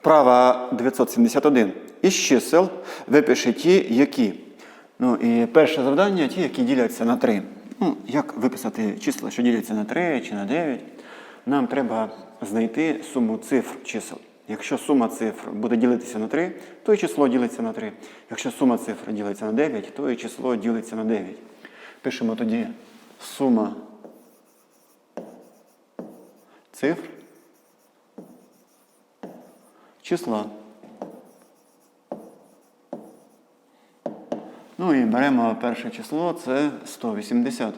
Вправа 971. Із чисел випиши ті, які. Ну і перше завдання ті, які діляться на 3. Ну, як виписати числа, що діляться на 3 чи на 9? Нам треба знайти суму цифр чисел. Якщо сума цифр буде ділитися на 3, то і число ділиться на 3. Якщо сума цифр ділиться на 9, то і число ділиться на 9. Пишемо тоді сума цифр числа. Ну і беремо перше число, це 180.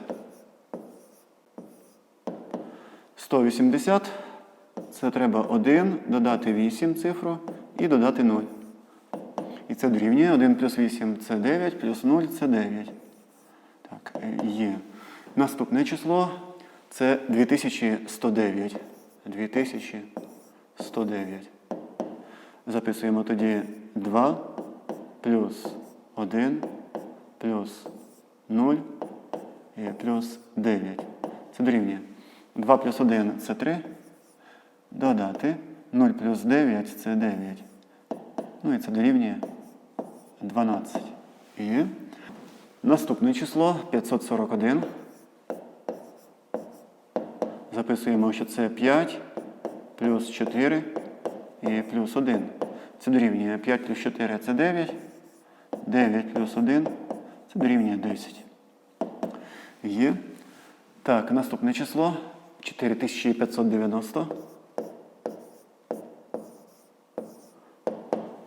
180 це треба 1 додати 8 цифру і додати 0. І це дорівнює 1 плюс 8 це 9, плюс 0 це 9. Так, є. Наступне число це 2109. 2109. Записуємо тоді 2 плюс 1 плюс 0 і плюс 9. Це дорівнює. 2 плюс 1 це 3. Додати 0 плюс 9 це 9. Ну і це дорівнює 12. І наступне число 541. Записуємо, що це 5 плюс 4 і плюс 1. Це дорівнює 5 плюс 4 це 9. 9 плюс 1 це дорівнює 10. Є. Так, наступне число 4590.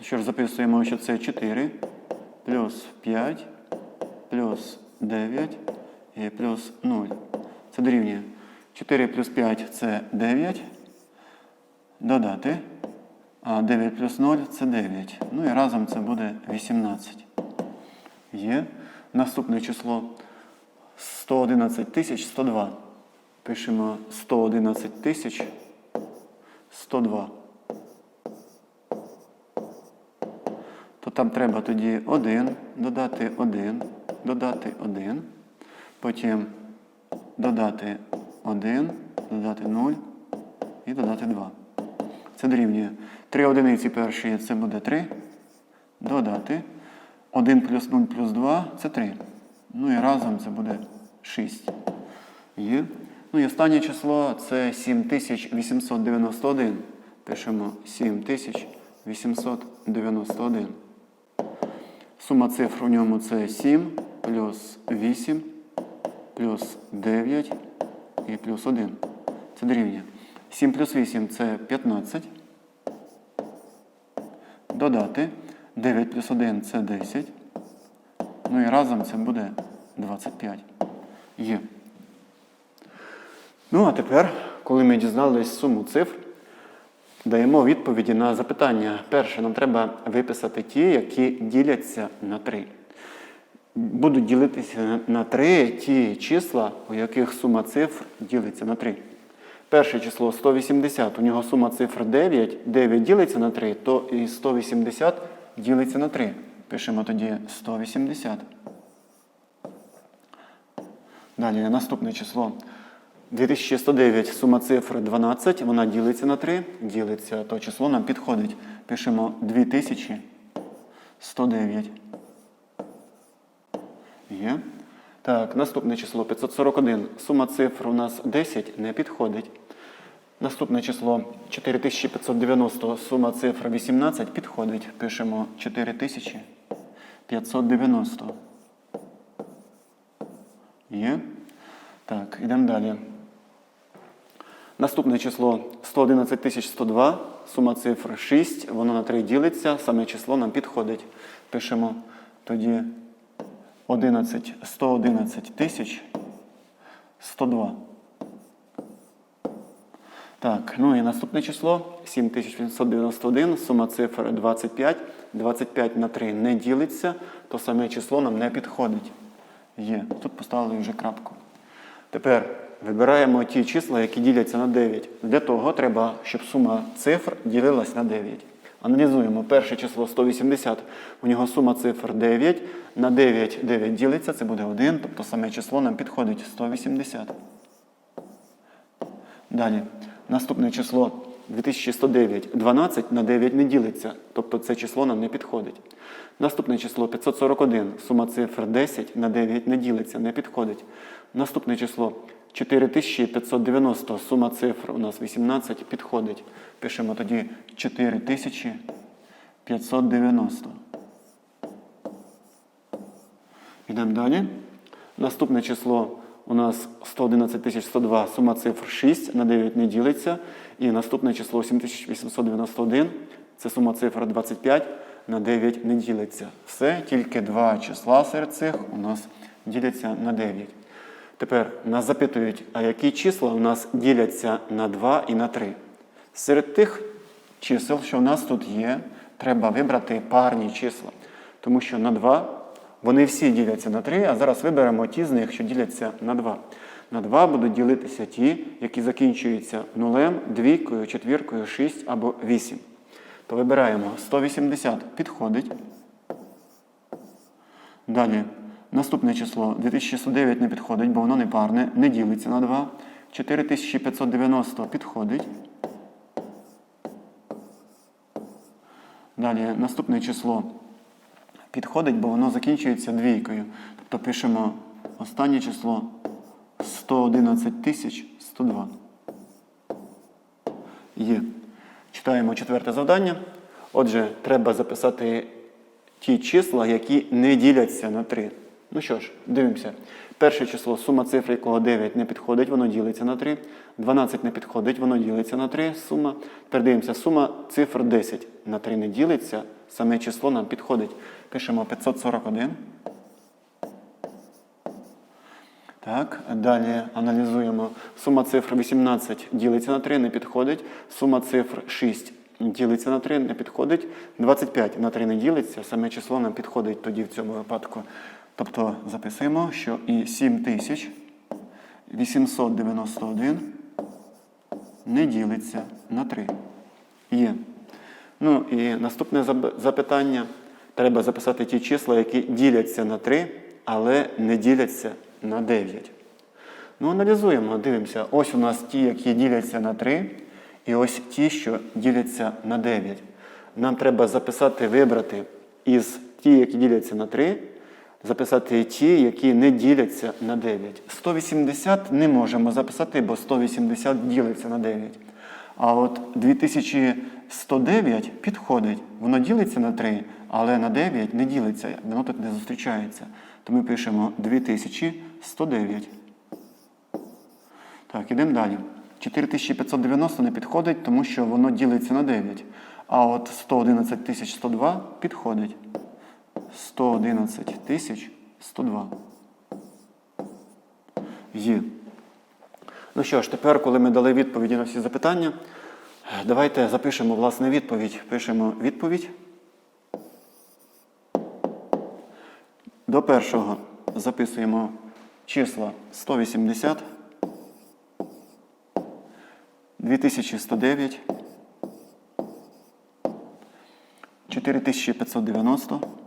Що ж, записуємо, що це 4 плюс 5 плюс 9 і плюс 0. Це дорівнює 4 плюс 5 це 9. Додати. А 9 плюс 0 це 9. Ну і разом це буде 18. Є. Наступне число 111 тисяч 102. Пишемо 111 тисяч 102. То там треба тоді 1, додати 1, додати 1, потім додати 1, додати 0 і додати 2. Це дорівнює 3 одиниці перші це буде 3. Додати 1 плюс 0 плюс 2 це 3. Ну і разом це буде 6. Є. Ну і останнє число це 7891. Пишемо 7891. Сума цифр у ньому це 7 плюс 8 плюс 9 і плюс 1. Це дорівнює. 7 плюс 8 це 15. Додати 9 плюс 1 це 10. Ну і разом це буде 25. Є. Ну, а тепер, коли ми дізнались суму цифр, даємо відповіді на запитання. Перше, нам треба виписати ті, які діляться на 3. Будуть ділитися на 3 ті числа, у яких сума цифр ділиться на 3. Перше число 180, у нього сума цифр 9, 9 ділиться на 3, то і 180 ділиться на 3. Пишемо тоді 180. Далі наступне число. 2109 сума цифр 12, вона ділиться на 3, ділиться, то число нам підходить. Пишемо 2109. Є. Так, наступне число 541. Сума цифр у нас 10 не підходить. Наступне число 4590. Сума цифр 18 підходить. Пишемо 4590. Є. Так, йдемо далі. Наступне число 111 102. Сума цифр 6. Воно на 3 ділиться. Саме число нам підходить. Пишемо тоді 11, 111 тисяч 102. Так, ну і наступне число 7891, сума цифр 25. 25 на 3 не ділиться, то саме число нам не підходить. Є. Тут поставили вже крапку. Тепер вибираємо ті числа, які діляться на 9. Для того треба, щоб сума цифр ділилась на 9. Аналізуємо перше число 180. У нього сума цифр 9. На 9 9 ділиться, це буде 1, тобто саме число нам підходить 180. Далі. Наступне число 2109 12 на 9 не ділиться, тобто це число нам не підходить. Наступне число 541, сума цифр 10 на 9 не ділиться, не підходить. Наступне число 4590, сума цифр у нас 18 підходить. Пишемо тоді 4590. Йдемо далі. Наступне число у нас 111 102, сума цифр 6 на 9 не ділиться. І наступне число 7891, це сума цифр 25 на 9 не ділиться. Все, тільки два числа серед цих у нас діляться на 9. Тепер нас запитують, а які числа у нас діляться на 2 і на 3. Серед тих чисел, що у нас тут є, треба вибрати парні числа. Тому що на 2 вони всі діляться на 3, а зараз виберемо ті з них, що діляться на 2. На 2 будуть ділитися ті, які закінчуються нулем, двійкою, четвіркою, 6 або 8. То вибираємо 180 підходить. Далі наступне число 2109 не підходить, бо воно не парне, не ділиться на 2. 4590 підходить. Далі наступне число підходить, бо воно закінчується двійкою. Тобто пишемо останнє число 111 102. Є. Читаємо четверте завдання. Отже, треба записати ті числа, які не діляться на 3. Ну що ж, дивимося. Перше число, сума цифр, якого 9 не підходить, воно ділиться на 3. 12 не підходить, воно ділиться на 3. Сума. Тепер дивимося, сума цифр 10 на 3 не ділиться, саме число нам підходить. Пишемо 541. Так, далі аналізуємо. Сума цифр 18 ділиться на 3, не підходить. Сума цифр 6 ділиться на 3, не підходить. 25 на 3 не ділиться, саме число нам підходить тоді в цьому випадку. Тобто записуємо, що і 7891 не ділиться на 3. Є. Ну і наступне запитання. Треба записати ті числа, які діляться на 3, але не діляться на 9. Ну, аналізуємо, дивимося. Ось у нас ті, які діляться на 3, і ось ті, що діляться на 9. Нам треба записати, вибрати із ті, які діляться на 3, записати ті, які не діляться на 9. 180 не можемо записати, бо 180 ділиться на 9. А от 2109 підходить. Воно ділиться на 3, але на 9 не ділиться, воно тут не зустрічається. То ми пишемо 2109. Так, ідемо далі. 4590 не підходить, тому що воно ділиться на 9. А от 111102 підходить. 111102. Є. Ну що ж, тепер, коли ми дали відповіді на всі запитання, давайте запишемо власне відповідь. Пишемо відповідь. До першого записуємо числа 180, 2109, 4590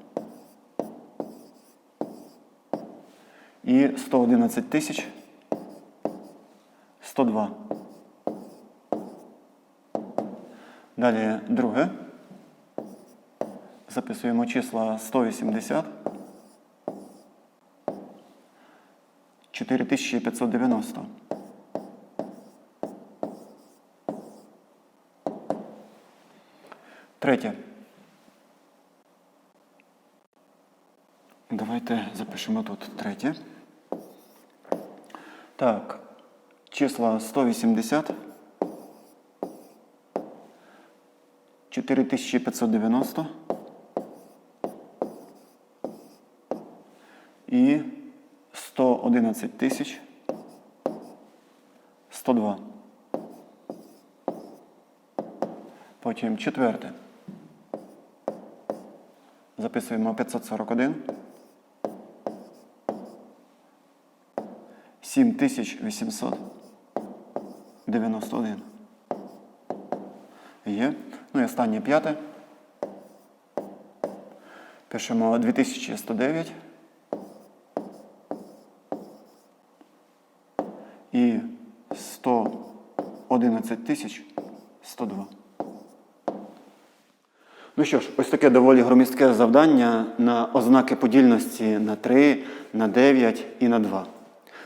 і 111 тисяч 102. Далі друге. Записуємо числа 180. 4590. Третє. Давайте запишемо тут третє. Так. Числа 180. 4590. І 111 тисяч 102. Потім четверте. Записуємо 541. 7891. Є. Ну і останнє п'яте. Пишемо 2109. І 111 тисяч 102. Ну що ж, ось таке доволі громістке завдання на ознаки подільності на 3, на 9 і на 2.